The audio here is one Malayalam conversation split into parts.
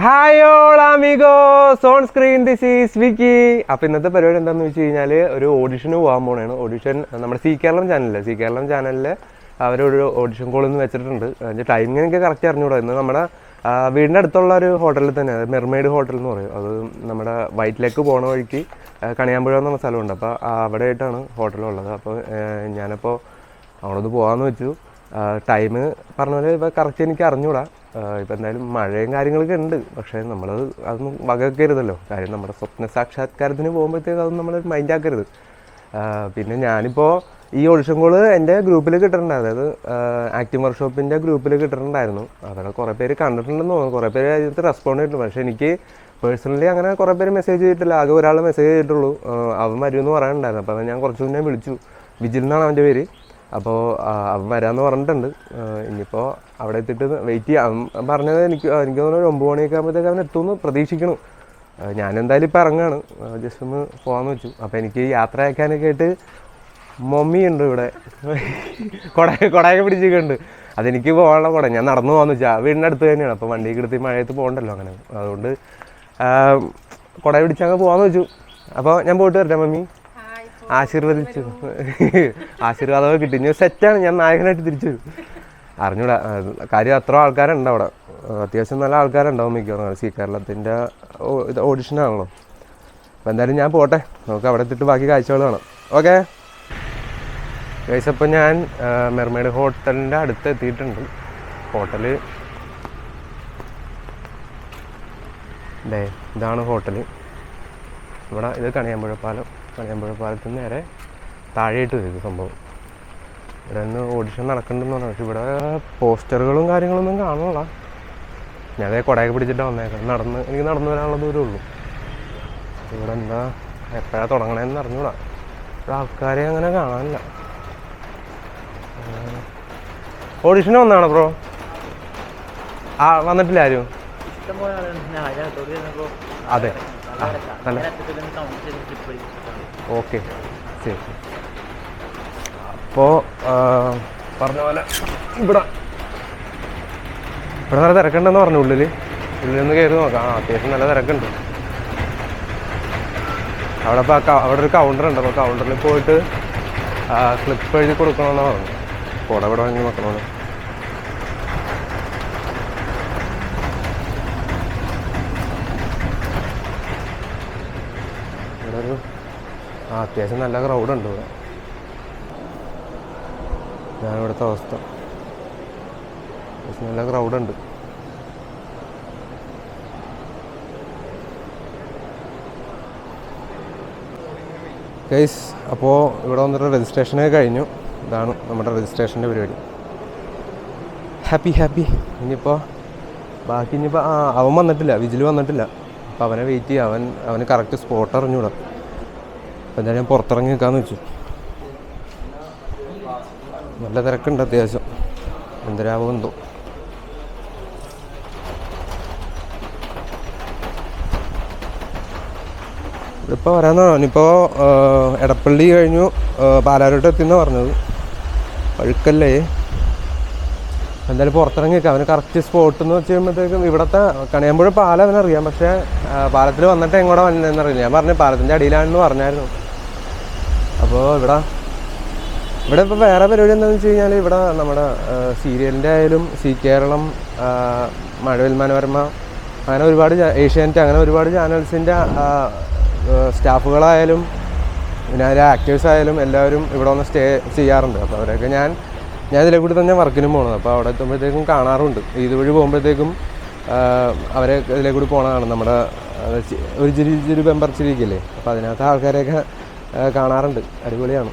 Hi all amigos zone screen this is Vicky. അപ്പോൾ ഇന്നത്തെ പരിപാടി എന്താണെന്ന് വെച്ച് കഴിഞ്ഞാൽ ഒരു ഓഡിഷന് പോകാൻ പോണേണ്. ഓഡിഷൻ നമ്മുടെ സി കേരളം ചാനലിൽ സി കേരളം ചാനലിൽ അവരൊരു ഓഡിഷൻ കോൾ എന്ന് വെച്ചിട്ടുണ്ട്. അതിന്റെ ടൈമിംഗ് എനിക്ക് കറക്റ്റ് അറിഞ്ഞുകൂടാ ഇന്ന് നമ്മുടെ വീടിന്റെ അടുത്തുള്ള ഒരു ഹോട്ടലിൽ തന്നെ മെർമെയ്ഡ് ഹോട്ടൽ എന്ന് പറയും. അത് നമ്മുടെ വൈറ്റ് ലേക്ക് പോണ വഴിക്ക് കണിയാമ്പുഴ എന്നുള്ള സ്ഥലമുണ്ട്. അപ്പോൾ അവിടെ ആയിട്ടാണ് ഹോട്ടലുള്ളത് അപ്പോൾ ഞാനപ്പോൾ അവിടെ ഒന്ന് പോകാമെന്ന് വെച്ചു. ടൈം പറഞ്ഞ പോലെ ഇപ്പോൾ കറക്റ്റ് എനിക്ക് അറിഞ്ഞൂടാ. ഇപ്പം എന്തായാലും മഴയും കാര്യങ്ങളൊക്കെ ഉണ്ട്. പക്ഷേ നമ്മൾ അതൊന്നും വകക്കരുതല്ലോ കാര്യം നമ്മുടെ സ്വപ്ന സാക്ഷാത്കാരത്തിന് പോകുമ്പോഴത്തേക്ക് അതൊന്നും നമ്മൾ മൈൻഡ് ആക്കരുത്. ആ, പിന്നെ ഞാനിപ്പോൾ ഈ ഓഡിഷൻ കോൾ എന്റെ ഗ്രൂപ്പിൽ കിട്ടുന്നുണ്ട് അതായത് ആക്റ്റീവ് വർക്ക്ഷോപ്പിന്റെ ഗ്രൂപ്പിൽ കിട്ടുന്നുണ്ടായിരുന്നു അവരെ കുറേ പേര് കണ്ടിട്ടുണ്ടെന്ന് തോന്നുന്നു. കുറേ പേര് അതിനകത്ത് റെസ്പോണ്ട് ചെയ്തിട്ടുണ്ട്. പക്ഷേ എനിക്ക് പേഴ്സണലി അങ്ങനെ കുറേ പേര് മെസ്സേജ് ചെയ്തിട്ടില്ല. ആകെ ഒരാൾ മെസ്സേജ് ചെയ്തിട്ടുള്ളൂ. അവൻ വരുമെന്ന് പറയാനുണ്ടായിരുന്നു. അപ്പോൾ ഞാൻ കുറച്ച് മുന്നേ വിളിച്ചു. വിജിൽ എന്നാണ് അവന്റെ പേര്. അപ്പോൾ അവൻ വരാമെന്ന് പറഞ്ഞിട്ടുണ്ട്. ഇനിയിപ്പോൾ അവിടെ എത്തിയിട്ട് വെയിറ്റ് ചെയ്യാം. പറഞ്ഞത് എനിക്ക് എനിക്ക് തോന്നുന്നു ഒരു ഒമ്പത് മണിയൊക്കെ ആകുമ്പോഴത്തേക്ക് അവൻ എത്തുമെന്ന് പ്രതീക്ഷിക്കണം. ഞാനെന്തായാലും ഇപ്പോൾ ഇറങ്ങാണ്. ജസ്റ്റ് ഒന്ന് പോകാമെന്ന് വെച്ചു. അപ്പോൾ എനിക്ക് യാത്ര അയക്കാനൊക്കെ ആയിട്ട് മമ്മി ഉണ്ട് ഇവിടെ. കുട കുടയൊക്കെ പിടിച്ചിട്ടുണ്ട് അതെനിക്ക് പോകാനുള്ള കുട. ഞാൻ നടന്നു പോകാമെന്ന് വെച്ചാൽ വീടിന്റെ അടുത്ത് തന്നെയാണ്. അപ്പോൾ വണ്ടിക്ക് എടുത്ത് മഴയത്ത് പോകണ്ടല്ലോ അങ്ങനെ. അതുകൊണ്ട് കുട പിടിച്ചങ്ങ് പോകാമെന്ന് വെച്ചു. അപ്പോൾ ഞാൻ പോയിട്ട് വരട്ടെ മമ്മി? ആശീർവദിച്ചു. ആശീർവാദമൊക്കെ കിട്ടി. ഇനി സെറ്റാണ് ഞാൻ നായകനായിട്ട് തിരിച്ചു വരും. അറിഞ്ഞൂടാ. കാര്യം അത്ര ആൾക്കാരുണ്ട് അവിടെ. അത്യാവശ്യം നല്ല ആൾക്കാരുണ്ടാവും മിക്കവാറും. സി കേരളത്തിന്റെ ഓഡിഷനാണല്ലോ അപ്പോൾ എന്തായാലും ഞാൻ പോട്ടെ. നമുക്ക് അവിടെ എത്തിയിട്ട് ബാക്കി കാഴ്ചകൾ കാണാം. ഓക്കെ കഴിച്ചപ്പോൾ ഞാൻ മെർമേഡ് ഹോട്ടലിന്റെ അടുത്ത് എത്തിയിട്ടുണ്ട്. ഹോട്ടൽ ഇതാണ് ഹോട്ടൽ ഇവിടെ ഇത് കണിയാമ്പുഴ പാലം കണിയാമ്പുഴ പാലത്തിന് നേരെ താഴെയിട്ട് വരും സംഭവം. ഇവിടെ നിന്ന് ഓഡിഷൻ നടക്കുന്നുണ്ടെന്ന് പറഞ്ഞു പക്ഷെ ഇവിടെ പോസ്റ്ററുകളും കാര്യങ്ങളൊന്നും കാണുന്നില്ല. ഞാൻ അതേ കുടയൊക്കെ പിടിച്ചിട്ടാണ് വന്നേക്കാം നടന്ന് എനിക്ക് നടന്നു വരാനുള്ള ദൂരമേ ഉള്ളൂ. ഇവിടെ എന്താ എപ്പോഴാണ് തുടങ്ങണേന്ന് അറിഞ്ഞൂടാ. ഇവിടെ ആൾക്കാരെ അങ്ങനെ കാണാനില്ല. ഓഡിഷൻ വന്നാണോ ബ്രോ ആ വന്നിട്ടില്ല ആരും? അതെ. നല്ല. ഓക്കെ. ശരി. അപ്പോൾ പറഞ്ഞ പോലെ ഇവിടെ. ഇവിടെ നല്ല തിരക്കുണ്ടെന്ന് പറഞ്ഞു ഉള്ളിൽ ഉള്ളിൽ നിന്ന് കയറി നോക്കാം. ആ അത്യാവശ്യം നല്ല തിരക്കുണ്ട്. അവിടെ ഇപ്പോൾ അവിടെ ഒരു കൗണ്ടർ ഉണ്ട്. അപ്പോൾ കൗണ്ടറിൽ പോയിട്ട് ക്ലിപ്പ് എഴുതി കൊടുക്കണമെന്നാണ് കൂടെ ഇവിടെ വാങ്ങി നോക്കണമെന്ന് ഇവിടെ ഒരു ആ അത്യാവശ്യം നല്ല ക്രൗഡ് ഉണ്ട് ഇവിടെ. ഇതാണ് ഇവിടുത്തെ അവസ്ഥ. അത്യാവശ്യം നല്ല ക്രൗഡ് ഉണ്ട്. ഗൈസ് അപ്പോൾ ഇവിടെ വന്നിട്ട് രജിസ്ട്രേഷനൊക്കെ കഴിഞ്ഞു. ഇതാണ് നമ്മുടെ രജിസ്ട്രേഷന്റെ പരിപാടി. ഹാപ്പി ഹാപ്പി ഇനിയിപ്പോൾ ബാക്കി ഇനിയിപ്പോൾ ആ അവൻ വന്നിട്ടില്ല. വിജിൽ വന്നിട്ടില്ല. അപ്പോൾ അവനെ വെയിറ്റ് ചെയ്യുക അവൻ അവന് കറക്റ്റ് സ്പോട്ട് അറിഞ്ഞൂടാ അപ്പോൾ എന്തായാലും ഞാൻ പുറത്തിറങ്ങി നിൽക്കാമെന്ന് വെച്ചു. നല്ല തിരക്കുണ്ട് അത്യാവശ്യം. എന്തരാവോ എന്തോ. ഇപ്പോൾ വരാന്നാണ് ഇനിയിപ്പോൾ എടപ്പള്ളി കഴിഞ്ഞു പാലാരോട്ട് എത്തിയെന്നാണ് പറഞ്ഞത്. അഴുക്കല്ലേ എന്തായാലും പുറത്തിറങ്ങി നിൽക്കാം അവന് കറക്റ്റ് സ്പോട്ട് എന്ന് വെച്ച് കഴിയുമ്പോഴത്തേക്കും ഇവിടുത്തെ കണിയാമ്പുഴ പാലം അവനറിയാം. പക്ഷേ പാലത്തിൽ വന്നിട്ട് എങ്ങോട്ടാണ് വന്നതെന്നറിയില്ല ഞാൻ പറഞ്ഞു പാലത്തിന്റെ അടിയിലാണെന്ന് പറഞ്ഞായിരുന്നു. അപ്പോൾ ഇവിടെ ഇവിടെ ഇപ്പോൾ വേറെ പരിപാടി എന്താണെന്ന് വെച്ച് കഴിഞ്ഞാൽ ഇവിടെ നമ്മുടെ സീരിയലിന്റെ ആയാലും സി കേരളം മഴവിൽ മനോരമ അങ്ങനെ ഒരുപാട് ഏഷ്യാനെറ്റ് അങ്ങനെ ഒരുപാട് ചാനൽസിന്റെ സ്റ്റാഫുകളായാലും പിന്നെ അതിലെ ആക്ടേഴ്സ് ആയാലും എല്ലാവരും ഇവിടെ വന്ന് സ്റ്റേ ചെയ്യാറുണ്ട്. അപ്പോൾ അവരൊക്കെ ഞാൻ ഞാൻ ഇതിലെ കൂടി തന്നെ വർക്കിനും പോകണത് അപ്പോൾ അവിടെ എത്തുമ്പോഴത്തേക്കും കാണാറുണ്ട്. ഇതുവഴി പോകുമ്പോഴത്തേക്കും അവരെ ഇതിലെ കൂടി പോണതാണ് നമ്മുടെ ഒരു ചിരി ചിരി ബെമ്പർ ചിരിക്കില്ലേ? അപ്പോൾ അതിനകത്ത് ആൾക്കാരെയൊക്കെ കാണാറുണ്ട്. അടിപൊളിയാണ്.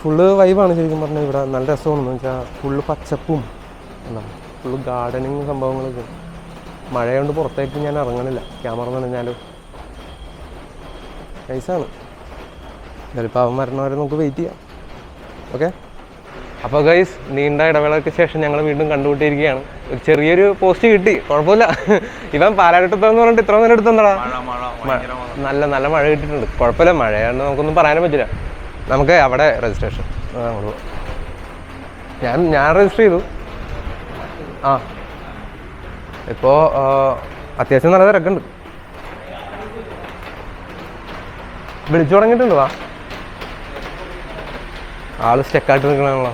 ഫുള്ള് വൈബാണ് ശരിക്കും പറഞ്ഞാൽ ഇവിടെ. നല്ല രസമാണെന്ന് വെച്ചാൽ ഫുള്ള് പച്ചപ്പും എന്താ ഫുള്ള് ഗാർഡനിങ് സംഭവങ്ങളൊക്കെ. മഴയുണ്ട് പുറത്തേക്ക് ഞാൻ ഇറങ്ങണില്ല. ക്യാമറ നനഞ്ഞാലും? നൈസാണ് ചിലപ്പോൾ അവൻ വരണവരെ നമുക്ക് വെയിറ്റ് ചെയ്യാം. ഓക്കെ അപ്പോൾ ഗൈസ് നീണ്ട ഇടവേളയ്ക്ക് ശേഷം ഞങ്ങൾ വീണ്ടും കണ്ടുപിട്ടിരിക്കുകയാണ് ഒരു ചെറിയൊരു പോസ്റ്റ് കിട്ടി കുഴപ്പമില്ല. ഇവൻ പാലാരിട്ടത്തെന്ന് പറഞ്ഞിട്ട് ഇത്ര നേരം എടുത്തെന്നടാ നല്ല നല്ല മഴ കിട്ടിയിട്ടുണ്ട്. കുഴപ്പമില്ല മഴയാണ് നമുക്കൊന്നും പറയാനും പറ്റില്ല. നമുക്ക് അവിടെ രജിസ്ട്രേഷൻ ഞാൻ ഞാൻ രജിസ്റ്റർ ചെയ്തു. ആ. ഇപ്പോൾ അത്യാവശ്യം നല്ല തിരക്കുണ്ട്. വിളിച്ചു തുടങ്ങിയിട്ടുണ്ട്? വാ ആൾ സ്റ്റെക്കായിട്ട് നിൽക്കണല്ലോ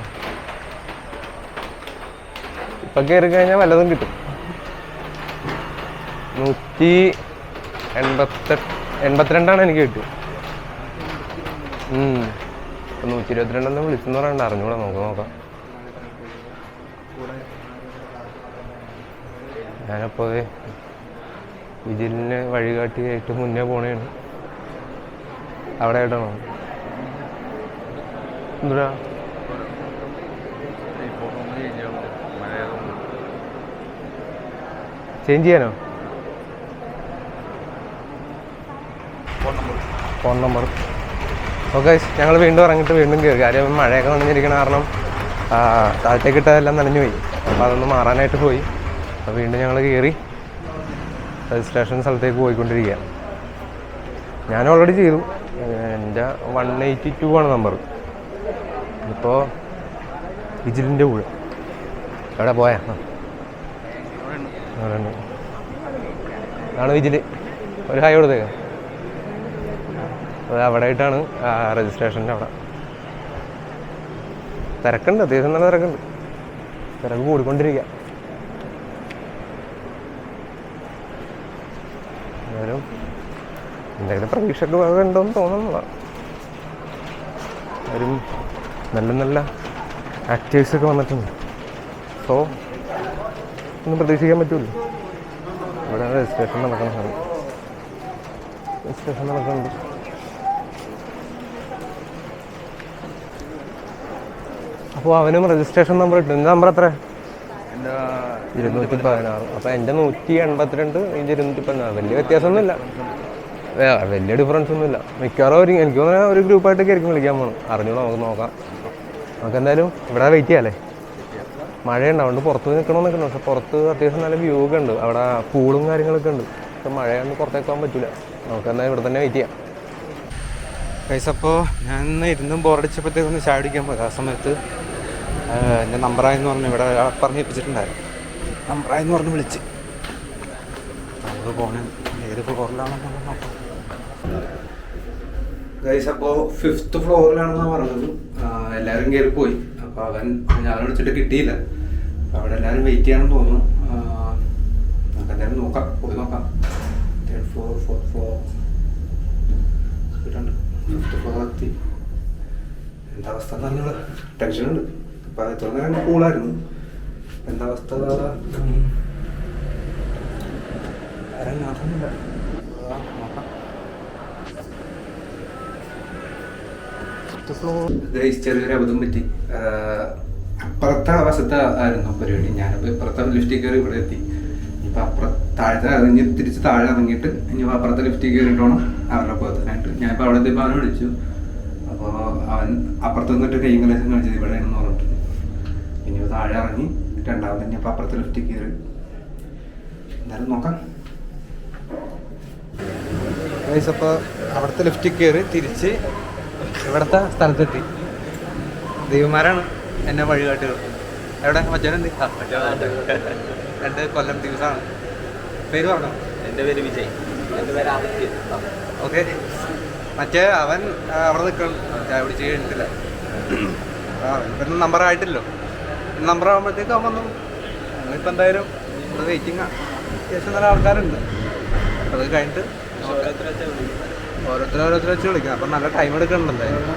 ഇപ്പൊ കയറി കഴിഞ്ഞാൽ വല്ലതും കിട്ടും. നൂറ്റി എൺപത്തെട്ട് എൺപത്തിരണ്ടാണ് എനിക്ക് കിട്ടിയത്. ഇപ്പൊ നൂറ്റി ഇരുപത്തിരണ്ടെന്ന് വിളിച്ചെന്ന് പറയണ്ട അറിഞ്ഞൂടാ നമുക്ക് നോക്കാം. ഞാനപ്പോൾ വിജിലിന് വഴികാട്ടിയായിട്ട് മുന്നേ പോണേണ്. അവിടെ ആയിട്ടാണോ എന്തുടാ? ചേഞ്ച് ചെയ്യാനോ? ഫോൺ നമ്പർ ഓക്കെ ഞങ്ങൾ വീണ്ടും ഇറങ്ങിയിട്ട് വീണ്ടും കയറി കാര്യം മഴയൊക്കെ നനഞ്ഞിരിക്കണ കാരണം താഴത്തേക്ക് ഇട്ടതെല്ലാം നനഞ്ഞു പോയി. അപ്പോൾ അതൊന്ന് മാറാനായിട്ട് പോയി. അപ്പോൾ വീണ്ടും ഞങ്ങൾ കയറി രജിസ്ട്രേഷൻ സ്ഥലത്തേക്ക് പോയിക്കൊണ്ടിരിക്കുക ഞാൻ ഓൾറെഡി ചെയ്തു. എന്റെ വൺ എയ്റ്റി ടു ആണ് നമ്പർ ഇപ്പോൾ വിജിലിന്റെ കൂടെ എവിടെ പോയാ? ആ. അവിടെ ഉണ്ട്. വിജിൽ. ഒരു ഹായ് കൊടുത്തേക്കാം. അത് അവിടെ ആയിട്ടാണ് രജിസ്ട്രേഷന്റെ അവിടെ. തിരക്കുണ്ട് അത്യാവശ്യം നല്ല തിരക്കുണ്ട്. തിരക്ക് കൂടിക്കൊണ്ടിരിക്കുക എന്തായാലും എന്തെങ്കിലും പ്രതീക്ഷയൊക്കെ വേറെ ഉണ്ടോയെന്ന് തോന്നുന്നില്ല. ഒരു നല്ല നല്ല ആക്ടേഴ്സൊക്കെ വന്നിട്ടുണ്ട്. സോ ഒന്നും പ്രതീക്ഷിക്കാൻ പറ്റൂല. അവിടെ രജിസ്ട്രേഷൻ നടക്കുന്ന സമയം രജിസ്ട്രേഷൻ നടക്കുന്നുണ്ട്. അപ്പോൾ അവനും രജിസ്ട്രേഷൻ നമ്പർ ഇട്ടു. എന്റെ നമ്പർ എത്ര ഇരുന്നൂറ്റി പതിനാറ് അപ്പോൾ എന്റെ നൂറ്റി എൺപത്തിരണ്ട് ഇതിന്റെ ഇരുന്നൂറ്റി പതിനാറ് വലിയ വ്യത്യാസമൊന്നുമില്ല. വലിയ ഡിഫറൻസ് ഒന്നുമില്ല. മിക്കവാറും ഒരു എനിക്ക് തോന്നുന്ന ഒരു ഗ്രൂപ്പായിട്ടൊക്കെ ആയിരിക്കും വിളിക്കാൻ പോകണം അറിഞ്ഞോളൂ നമുക്ക് നോക്കാം. നമുക്ക് എന്തായാലും ഇവിടെ വെയിറ്റ് ചെയ്യാല്ലേ മഴയുണ്ട് അതുകൊണ്ട് പുറത്ത് നിൽക്കണമെന്നൊക്കെ പക്ഷെ പുറത്ത് അത്യാവശ്യം നല്ല വ്യൂ ഒക്കെ ഉണ്ട്. അവിടെ പൂളും കാര്യങ്ങളൊക്കെ ഉണ്ട്. പക്ഷെ മഴയൊന്നും പുറത്തേക്ക് പോകാൻ പറ്റില്ല നമുക്ക് എന്നാൽ ഇവിടെ തന്നെ വെയിറ്റ് ചെയ്യാം. പൈസ അപ്പോൾ ഞാൻ ഇന്ന് ഇരുന്നും ബോറടിച്ചപ്പോഴത്തേക്ക് ഒന്ന് ചായ കുടിക്കാൻ പോയി ആ സമയത്ത് എന്റെ നമ്പറായെന്ന് പറഞ്ഞു ഇവിടെ പറഞ്ഞു ഏൽപ്പിച്ചിട്ടുണ്ടായിരുന്നു. നമ്പറായെന്ന് പറഞ്ഞ് വിളിച്ച്. നമുക്ക് പോകണം ഏത് ഫ്ലോറിലാണെന്ന് നോക്കാം. ഗൈസ് അപ്പോൾ ഫിഫ്ത്ത് ഫ്ലോറിലാണെന്നാണ് പറഞ്ഞത്. എല്ലാവരും കയറി പോയി. അപ്പോൾ അവൻ ഞാൻ വിളിച്ചിട്ട് കിട്ടിയില്ല. അവിടെ എല്ലാവരും വെയിറ്റ് ചെയ്യാൻ തോന്നുന്നു നമുക്ക് എന്തായാലും നോക്കാം. പോയി നോക്കാം. Third floor fourth floor fifth floor എത്തി. എന്താ അവസ്ഥ നല്ല ടെൻഷനുണ്ട് ഇപ്പം ഇത്ര നേരം കൂളായിരുന്നു എന്താ അവസ്ഥ ഗൈസ് ചെറിയൊരു അബദ്ധം പറ്റി. അപ്പുറത്തെ വശത്തെ ആയിരുന്നു പരിപാടി. ഞാനിപ്പോൾ ഇപ്പുറത്തെ ലിഫ്റ്റിൽ കയറി ഇവിടെ എത്തി. ഇപ്പം അപ്പുറം താഴത്തെ ഇറങ്ങി തിരിച്ച് താഴെ ഇറങ്ങിയിട്ട് ഇനി അപ്പുറത്തെ ലിഫ്റ്റിൽ കയറിയിട്ട് വേണം അവരുടെ പോകത്തിനായിട്ട് ഞാനിപ്പോൾ അവിടെ എത്തിയപ്പോൾ അവനെ വിളിച്ചു. അപ്പോൾ അവൻ അപ്പുറത്ത് നിന്നിട്ട് കൈയും കലേശം കാണിച്ചത് എന്ന് പറഞ്ഞിട്ട്. ഇനി താഴെ ഇറങ്ങി രണ്ടാമത് ഇനി അപ്പോൾ അപ്പുറത്തെ ലിഫ്റ്റിൽ കയറി. എന്തായാലും നോക്കാം. അപ്പൊ അവിടുത്തെ ലിഫ്റ്റിൽ കയറി തിരിച്ച് ഇവിടുത്തെ സ്ഥലത്തെത്തി. ദൈവമാരാണ് എന്നെ വഴികാട്ടുകൾ എവിടെ? മറ്റവനെന്ത് രണ്ട് കൊല്ലം ദിവസമാണ് പേര് പറഞ്ഞു? എന്റെ പേര് വിജയ്. എന്റെ പേര് ആദിത്യ. ഓക്കെ. മറ്റേ അവൻ അവിടെ നിൽക്കണം. ചായ പിടിച്ച് കഴിഞ്ഞിട്ടില്ല ഇപ്പം നമ്പർ ആയിട്ടില്ലോ നമ്പർ ആകുമ്പോഴത്തേക്ക് അവൻ വന്നു. ഇപ്പം എന്തായാലും ഇവിടെ വെയിറ്റിംഗ് അത്യാവശ്യം നല്ല ആൾക്കാരുണ്ട്. അത് കഴിഞ്ഞിട്ട് ഓരോരുത്തരും ഓരോരുത്തരും വെച്ച് വിളിക്കാം. അപ്പം നല്ല ടൈം എടുക്കുന്നുണ്ട് എന്തായാലും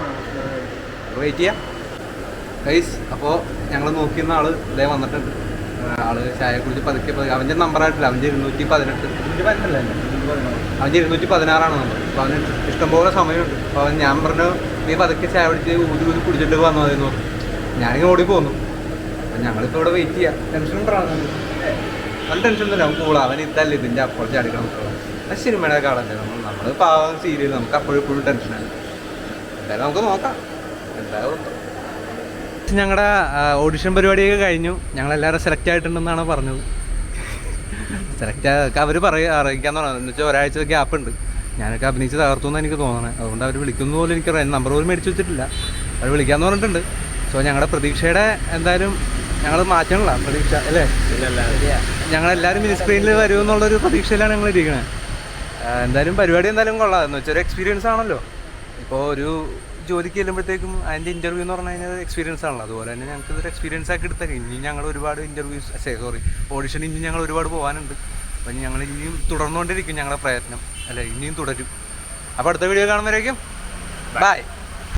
വെയിറ്റ് ചെയ്യാം. ഗൈസ് അപ്പോൾ ഞങ്ങൾ നോക്കിയിരുന്ന ആൾ ഇതേ വന്നിട്ടുണ്ട്. ആൾ ചായ കുടിച്ച് പതുക്കെ പതുക്കെ. അവന്റെ നമ്പർ ആയിട്ടില്ല. അവന്റെ ഇരുന്നൂറ്റി പതിനെട്ട്. അവന്റെ ഇരുന്നൂറ്റി പതിനാറാണ് നമ്പർ അപ്പോൾ അവന് ഇഷ്ടംപോലെ സമയമുണ്ട്. അപ്പോൾ അവൻ ഞാൻ പറഞ്ഞു നീ പതുക്കെ ചായ കുടിച്ച് ഊതി ഊതി കുടിച്ചിട്ട് വന്നു അതെന്ന് പറഞ്ഞു ഞാനിങ്ങനെ ഓടി പോന്നു. അപ്പം ഞങ്ങളിപ്പോൾ ഇവിടെ വെയിറ്റ് ചെയ്യാം. ടെൻഷൻ ഉണ്ടാണ് നല്ല ടെൻഷൻ ഒന്നുമില്ല. നമുക്ക് കൂടാ അവൻ ഇതല്ല. ഇതിന്റെ അപ്പുറത്ത് ചാടിക്കണം അത് സിനിമയുടെ കാണല്ലേ നമ്മൾ നമ്മൾ പാവം സീരിയൽ നമുക്ക് അപ്പോഴും ഇപ്പോഴും ടെൻഷനാണ് എന്തായാലും നമുക്ക് നോക്കാം. എന്തായാലും ഞങ്ങളുടെ ഓഡിഷൻ പരിപാടിയൊക്കെ കഴിഞ്ഞു. ഞങ്ങളെല്ലാവരും സെലക്ട് ആയിട്ടുണ്ടെന്നാണ് പറഞ്ഞത്. സെലക്ട് അവർ പറയുക അറിയിക്കാൻ തുടങ്ങുന്നത് എന്ന് വെച്ചാൽ ഒരാഴ്ച ഗ്യാപ്പ് ഉണ്ട്. ഞാനൊക്കെ അഭിനയിച്ച് തകർത്തു എന്ന് എനിക്ക് തോന്നണേ. അതുകൊണ്ട് അവർ വിളിക്കുന്ന പോലും എനിക്ക് നമ്പർ പോലും മേടിച്ച് വെച്ചിട്ടില്ല. അവർ വിളിക്കാമെന്ന് പറഞ്ഞിട്ടുണ്ട്. സോ ഞങ്ങളുടെ പ്രതീക്ഷയുടെ എന്തായാലും ഞങ്ങൾ മാറ്റണില്ല പ്രതീക്ഷ അല്ലേ? ഞങ്ങളെല്ലാവരും മിനി സ്ക്രീനിൽ വരുമെന്നുള്ളൊരു പ്രതീക്ഷയിലാണ് ഞങ്ങൾ ഇരിക്കുന്നത് എന്തായാലും പരിപാടി എന്തായാലും കൊള്ളാം. എന്ന് വെച്ചാൽ ഒരു എക്സ്പീരിയൻസ് ആണല്ലോ. ഇപ്പോൾ ഒരു ജോലിക്ക് ചെല്ലുമ്പോഴത്തേക്കും അതിന്റെ ഇന്റർവ്യൂ എന്ന് പറഞ്ഞു കഴിഞ്ഞാൽ എക്സ്പീരിയൻസ് ആണല്ലോ. അതുപോലെ തന്നെ ഞങ്ങൾക്ക് ഇതൊരു എക്സ്പീരിയൻസ് ആക്കി എടുത്താൽ ഇനി ഞങ്ങൾ ഒരുപാട് ഇന്റർവ്യൂസ് സോറി ഓഡിഷൻ ഇനി ഞങ്ങൾ ഒരുപാട് പോകാനുണ്ട്. അപ്പം ഞങ്ങൾ ഇനിയും തുടർന്നുകൊണ്ടിരിക്കും ഞങ്ങളുടെ പ്രയത്നം. അല്ല ഇനിയും തുടരും. അപ്പോൾ അടുത്ത വീഡിയോ കാണുമ്പോഴേക്കും ബൈ